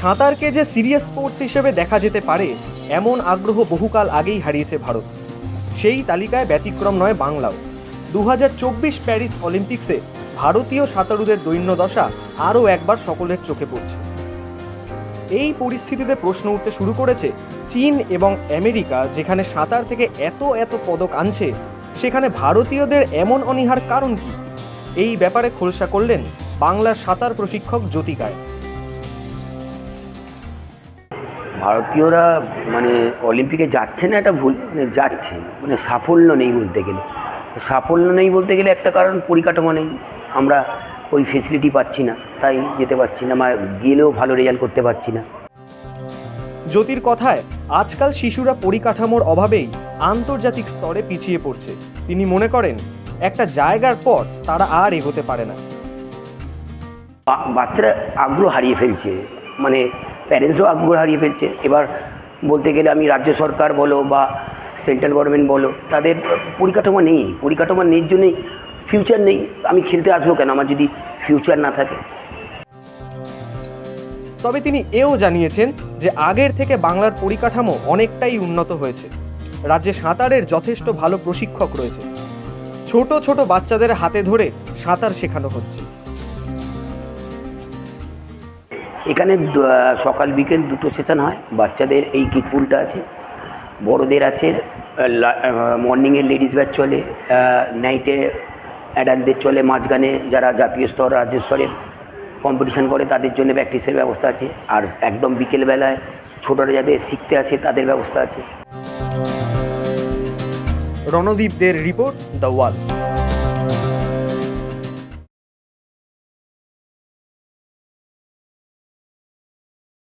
সাঁতারকে যে serious sports হিসেবে দেখা যেতে পারে, এমন আগ্রহ বহুকাল আগেই হারিয়েছে ভারত। সেই তালিকায় ব্যতিক্রম নয় বাংলাও। দু হাজার চব্বিশ প্যারিস অলিম্পিক্সে ভারতীয় সাঁতারুদের দৈন্যদশা আরও একবার সকলের চোখে পড়ছে। এই পরিস্থিতিতে প্রশ্ন উঠতে শুরু করেছে চীন এবং আমেরিকা, যেখানে সাঁতার থেকে এত এত পদক আনছে, সেখানে ভারতীয়দের এমন অনীহার কারণ কি? এই ব্যাপারে খোলসা করলেন বাংলার সাঁতার প্রশিক্ষক জ্যোতিকায়। ভারতীয়রা মানে অলিম্পিকে যাচ্ছে না এটা ভুল মানে যাচ্ছে মানে সাফল্য নেই বলতে গেলে। সাফল্য নেই বলতে গেলে একটা কারণ পরিকাঠামো নেই। আমরা ওই ফেসিলিটি পাচ্ছি না তাই যেতে পারছি না বা গেলেও ভালো রেজাল্ট করতে পারছি না। জ্যোতির কথায় আজকাল শিশুরা পরিকাঠামোর অভাবেই আন্তর্জাতিক স্তরে পিছিয়ে পড়ছে। তিনি মনে করেন একটা জায়গার পর তারা আর এগোতে পারে না। বাচ্চারা আগ্রহ হারিয়ে ফেলছে। মানে প্যারেন্টসও আগ্রহ হারিয়ে ফেলছে। এবার বলতে গেলে আমি রাজ্য সরকার বলো বা সেন্ট্রাল গভর্নমেন্ট বলো, তাদের পরিকাঠামো নেই পরিকাঠামো নেই জন্যই ফিউচার নেই। আমি খেলতে আসব কেন? আমার যদি ফিউচার না থাকে। তবে তিনি এও জানিয়েছেন যে আগের থেকে বাংলার পরিকাঠামো অনেকটাই উন্নত হয়েছে। রাজ্যে সাঁতারের যথেষ্ট ভালো প্রশিক্ষক রয়েছে। ছোট ছোট বাচ্চাদের হাতে ধরে সাঁতার শেখানো হচ্ছে। এখানে সকাল বিকেল দুটো সেশন হয়। বাচ্চাদের এই কিক পুলটা আছে। বড়োদের আছে মর্নিংয়ে লেডিস ব্যাচ চলে নাইটে অ্যাডাল্টদের চলে, মাঝখানে যারা জাতীয় স্তর, রাজ্য স্তরে কম্পিটিশন করে, তাদের জন্য প্র্যাকটিসের ব্যবস্থা আছে। আর একদম বিকেলবেলায় ছোটরা যাদের শিখতে আসে, তাদের ব্যবস্থা আছে। রণদীপদের রিপোর্ট দ্য ওয়াল।